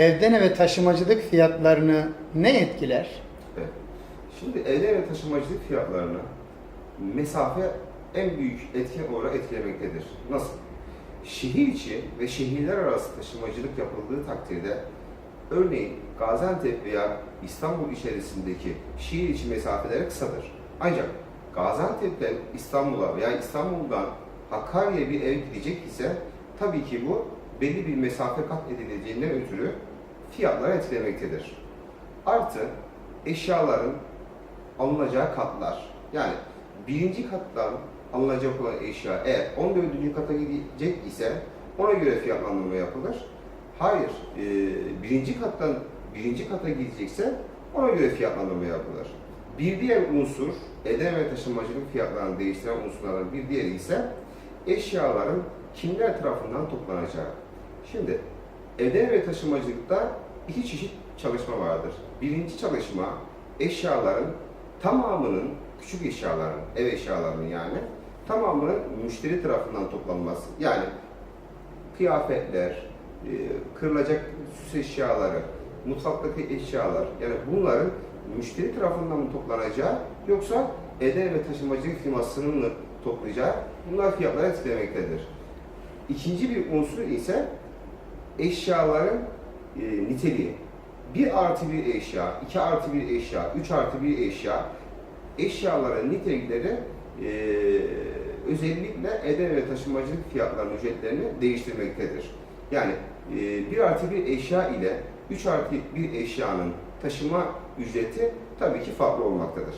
evden eve taşımacılık fiyatlarını ne etkiler? Şimdi evden eve taşımacılık fiyatlarını mesafe en büyük etken olarak etkilemektedir. Nasıl? Şehir içi ve şehirler arası taşımacılık yapıldığı takdirde örneğin Gaziantep veya İstanbul içerisindeki şehir içi mesafeleri kısadır. Ancak Gaziantep'ten İstanbul'a veya İstanbul'dan Hakkari'ye bir ev gidecek ise tabii ki bu belli bir mesafe kat edileceğinden ötürü fiyatları etkilemektedir. Artı eşyaların alınacağı katlar. Yani birinci kattan alınacak olan eşya eğer 14. kata gidecek ise ona göre fiyatlandırma yapılır. Hayır, e, birinci kattan birinci kata gidecekse ona göre fiyatlandırma yapılır. Bir diğer unsur, eden ve taşımacılık fiyatlarını değiştiren unsurlardan bir diğeri ise eşyaların kimler tarafından toplanacağı. Şimdi eden ve taşımacılıkta iki çeşit çalışma vardır. Birinci çalışma eşyaların tamamının, küçük eşyaların, ev eşyalarının yani tamamının müşteri tarafından toplanması. Yani kıyafetler, e, kırılacak süs eşyaları, mutfaktaki eşyalar yani bunların müşteri tarafından mı toplanacağı yoksa eden ve taşımacılık firmasının mı toplayacağı bunlar fiyatları etkilemektedir. İkinci bir unsur ise eşyaların e, niteliği. 1 artı bir eşya, 2 artı bir eşya, 3 artı bir eşya eşyaların nitelikleri e, özellikle eden ve taşımacılık fiyatlarının ücretlerini değiştirmektedir. Yani e, 1 artı bir eşya ile 3 artı bir eşyanın taşıma ücreti tabii ki farklı olmaktadır.